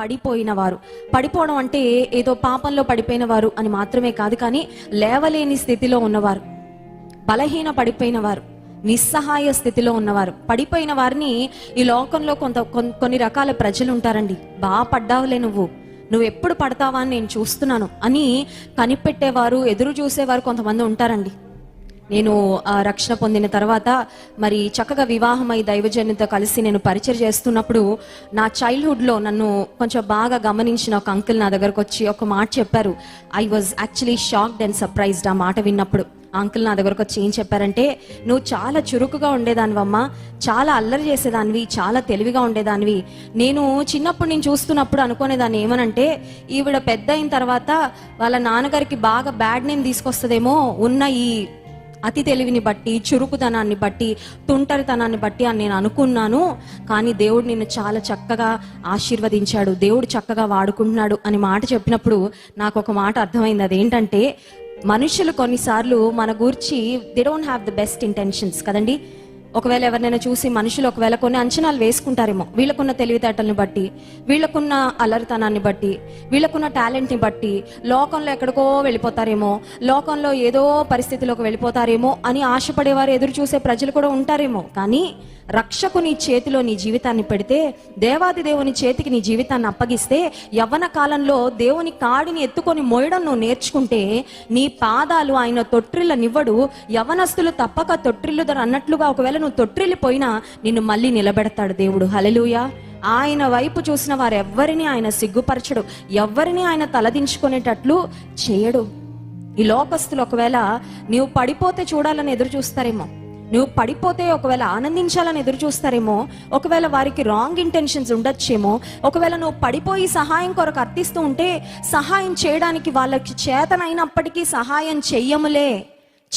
పడిపోయిన వారు పడిపోవడం అంటే ఏదో పాపంలో పడిపోయిన వారు అని మాత్రమే కాదు కానీ లేవలేని స్థితిలో ఉన్నవారు. బలహీన పడిపోయిన వారు నిస్సహాయ స్థితిలో ఉన్నవారు. పడిపోయిన వారిని ఈ లోకంలో కొంత కొన్ని రకాల ప్రజలు ఉంటారండి బాగా పడ్డావులే నువ్వు. నువ్వు ఎప్పుడు పడతావా అని నేను చూస్తున్నాను అని కనిపెట్టేవారు ఎదురు చూసేవారు కొంతమంది ఉంటారండి. నేను రక్షణ పొందిన తర్వాత మరి చక్కగా వివాహమై దైవజనుతో కలిసి నేను పరిచయం చేస్తున్నప్పుడు నా చైల్డ్హుడ్లో నన్ను కొంచెం బాగా గమనించిన ఒక అంకుల్ నా దగ్గరకు వచ్చి ఒక మాట చెప్పారు. I was actually shocked and surprised ఆ మాట విన్నప్పుడు. అంకుల్ నా దగ్గరకు వచ్చి ఏం చెప్పారంటే నువ్వు చాలా చురుకుగా ఉండేదానివమ్మా చాలా అల్లరి చేసేదానివి చాలా తెలివిగా ఉండేదానివి. నేను చిన్నప్పుడు నేను చూస్తున్నప్పుడు అనుకునేదాన్ని ఏమనంటే ఈవిడ పెద్ద అయిన తర్వాత వాళ్ళ నాన్నగారికి బాగా బ్యాడ్ నేమ్ తీసుకొస్తుందేమో ఉన్న ఈ అతి తెలివిని బట్టి చురుకుతనాన్ని బట్టి తుంటరితనాన్ని బట్టి అని నేను అనుకున్నాను. కానీ దేవుడు నిన్ను చాలా చక్కగా ఆశీర్వదించాడు. దేవుడు చక్కగా వాడుకుంటున్నాడు అని మాట చెప్పినప్పుడు నాకు ఒక మాట అర్థమైంది. అదేంటంటే మనుషులు కొన్నిసార్లు మన గురించి they don't have the best intentions కదండి? ఒకవేళ ఎవరినైనా చూసి మనుషులు ఒకవేళ కొన్ని అంచనాలు వేసుకుంటారేమో వీళ్ళకున్న తెలివితేటల్ని బట్టి వీళ్ళకున్న అలరితనాన్ని బట్టి వీళ్ళకున్న టాలెంట్ని బట్టి లోకంలో ఎక్కడికో వెళ్ళిపోతారేమో లోకంలో ఏదో పరిస్థితిలోకి వెళ్ళిపోతారేమో అని ఆశపడేవారు ఎదురు చూసే ప్రజలు కూడా ఉంటారేమో. కానీ రక్షకుని చేతిలో నీ జీవితాన్ని పెడితే దేవాది దేవుని చేతికి నీ జీవితాన్ని అప్పగిస్తే యవ్వన కాలంలో దేవుని కాడిని ఎత్తుకొని మోయడం నువ్వు నేర్చుకుంటే నీ పాదాలు ఆయన తొట్టిల్ల నివ్వడు యవనస్తులు తప్పక తొట్టిల్లుదరు అన్నట్లుగా ఒకవేళ నువ్వు తొట్టిల్లిపోయినా నిన్ను మళ్ళీ నిలబెడతాడు దేవుడు. హలెలూయా ఆయన వైపు చూసిన వారు ఎవ్వరిని ఆయన సిగ్గుపరచడు. ఎవ్వరిని ఆయన తలదించుకునేటట్లు చేయడు. ఈ లోకస్తులు ఒకవేళ నీవు పడిపోతే చూడాలని ఎదురు చూస్తారేమో. నువ్వు పడిపోతే ఒకవేళ ఆనందించాలని ఎదురు చూస్తారేమో ఒకవేళ వారికి రాంగ్ ఇంటెన్షన్స్ ఉండొచ్చేమో ఒకవేళ నువ్వు పడిపోయి సహాయం కొరకు అర్థిస్తూ ఉంటే సహాయం చేయడానికి వాళ్ళకి చేతనైనప్పటికీ సహాయం చెయ్యములే.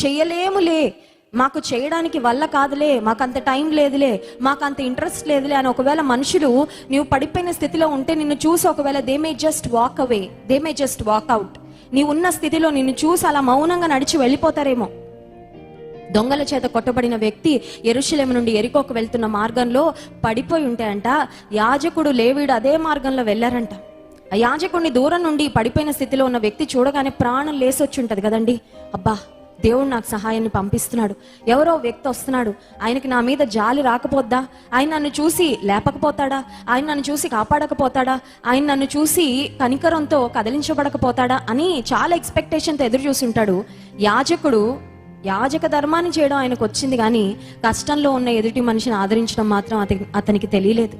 చెయ్యలేములే. మాకు చేయడానికి వల్ల కాదులే మాకు అంత టైం లేదులే మాకు అంత ఇంట్రెస్ట్ లేదులే అని ఒకవేళ మనుషులు నువ్వు పడిపోయిన స్థితిలో ఉంటే నిన్ను చూసి ఒకవేళ they may just walk away they may just walk out నీవు ఉన్న స్థితిలో నిన్ను చూసి అలా మౌనంగా నడిచి వెళ్ళిపోతారేమో. దొంగల చేత కొట్టబడిన వ్యక్తి ఎరుశలేము నుండి ఎరికోకు వెళ్తున్న మార్గంలో పడిపోయి ఉంటే అంట యాజకుడు లేవీడు అదే మార్గంలో వెళ్ళారంట. ఆ యాజకుడిని దూరం నుండి పడిపోయిన స్థితిలో ఉన్న వ్యక్తి చూడగానే ప్రాణం లేసొచ్చి ఉంటుంది కదండి. అబ్బా దేవుడు నాకు సహాయాన్ని పంపిస్తున్నాడు. ఎవరో వ్యక్తి వస్తున్నాడు. ఆయనకి నా మీద జాలి రాకపోద్దా? ఆయన నన్ను చూసి లేపకపోతాడా? ఆయన నన్ను చూసి కాపాడకపోతాడా? ఆయన నన్ను చూసి కనికరంతో కదిలించబడకపోతాడా అని చాలా ఎక్స్పెక్టేషన్తో ఎదురు చూసి ఉంటాడు. యాజకుడు యాజక ధర్మాన్ని చేయడం ఆయనకు వచ్చింది కానీ కష్టంలో ఉన్న ఎదుటి మనిషిని ఆదరించడం మాత్రం అతని అతనికి తెలియలేదు.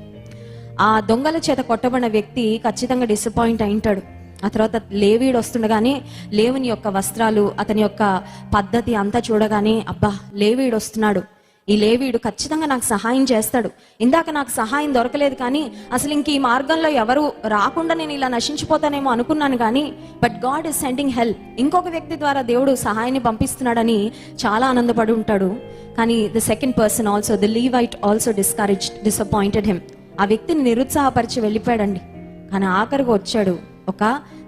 ఆ దొంగల చేత కొట్టబడిన వ్యక్తి ఖచ్చితంగా డిసప్పాయింట్ అయింటాడు. ఆ తర్వాత లేవీడు వస్తుండగానే లేవుని యొక్క వస్త్రాలు అతని యొక్క పద్ధతి అంతా చూడగానే అబ్బా లేవీడు వస్తున్నాడు. ఈ లేవీడు ఖచ్చితంగా నాకు సహాయం చేస్తాడు. ఇందాక నాకు సహాయం దొరకలేదు కానీ అసలు ఇంక ఈ మార్గంలో ఎవరు రాకుండా నేను ఇలా నశించిపోతానేమో అనుకున్నాను కానీ but God is sending help ఇంకొక వ్యక్తి ద్వారా దేవుడు సహాయాన్ని పంపిస్తున్నాడని చాలా ఆనందపడి ఉంటాడు. కానీ the second person also the Levite also discourage disappointed him ఆ వ్యక్తిని నిరుత్సాహపరిచి వెళ్ళిపోయాడండి. కానీ ఆఖరికి వచ్చాడు. ఒక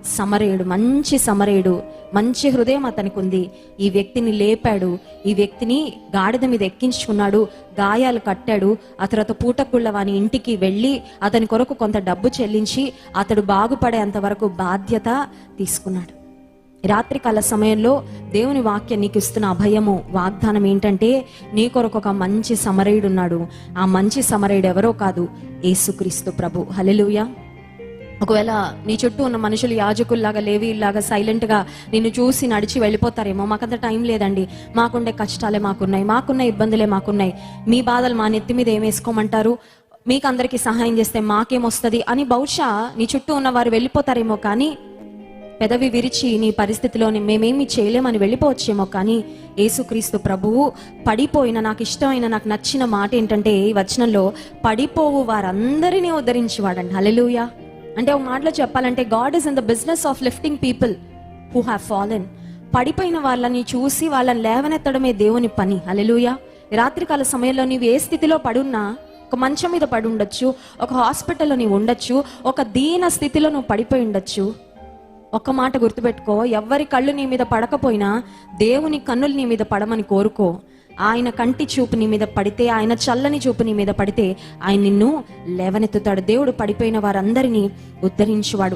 సమరేయుడు మంచి సమరేయుడు మంచి హృదయం అతనికి ఉంది ఈ వ్యక్తిని లేపాడు. ఈ వ్యక్తిని గాడిద మీద ఎక్కించుకున్నాడు. గాయాలు కట్టాడు. ఆ తర్వాత పూటకుళ్ళ వాని ఇంటికి వెళ్ళి అతని కొరకు కొంత డబ్బు చెల్లించి అతడు బాగుపడేంత వరకు బాధ్యత తీసుకున్నాడు. రాత్రికాల సమయంలో దేవుని వాక్యం నీకు ఇస్తున్న అభయము వాగ్దానం ఏంటంటే నీ కొరకు ఒక మంచి సమరయుడు ఉన్నాడు ఆ మంచి సమరయుడు ఎవరో కాదు ఏసుక్రీస్తు ప్రభు. హలెలుయా ఒకవేళ నీ చుట్టూ ఉన్న మనుషులు యాజకుల్లాగా లేవీల్లాగా సైలెంట్గా నిన్ను చూసి నడిచి వెళ్ళిపోతారేమో మాకంత టైం లేదండి. మాకుండే కష్టాలే మాకున్నాయి మాకున్న ఇబ్బందులే మాకున్నాయి. మీ బాధలు మా నెత్తి మీద ఏం వేసుకోమంటారు? మీకు అందరికీ సహాయం చేస్తే మాకేమొస్తుంది అని బహుశా నీ చుట్టూ ఉన్న వారు వెళ్ళిపోతారేమో కానీ పెదవి విరిచి నీ పరిస్థితిలోని మేమేమి చేయలేమని వెళ్ళిపోవచ్చేమో కానీ యేసుక్రీస్తు ప్రభువు పడిపోయిన నాకు ఇష్టమైన నాకు నచ్చిన మాట ఏంటంటే ఈ వచనంలో పడిపోవు వారందరినీ ఉద్ధరించేవాడండి. హలెలుయా అంటే ఒక మాటలో చెప్పాలంటే God is in the business of lifting people who have fallen పడిపోయిన వాళ్ళని చూసి వాళ్ళని లేవనెత్తడమే దేవుని పని. అలెలుయ రాత్రికాల సమయంలో నీవు ఏ స్థితిలో పడున్నా ఒక మంచం మీద పడి ఉండొచ్చు ఒక హాస్పిటల్లో నీవు ఉండొచ్చు ఒక దీన స్థితిలో నువ్వు పడిపోయి ఉండొచ్చు. ఒక మాట గుర్తుపెట్టుకో ఎవ్వరి కళ్ళు నీ మీద పడకపోయినా దేవుని కన్నులు నీ మీద పడమని కోరుకో. ఆయన కంటి చూపు నీ మీద పడితే ఆయన చల్లని చూపు నీ మీద పడితే ఆయన నిన్ను లేవనెత్తుతాడు. దేవుడు పడిపోయిన వారందరినీ ఉద్ధరించువాడు.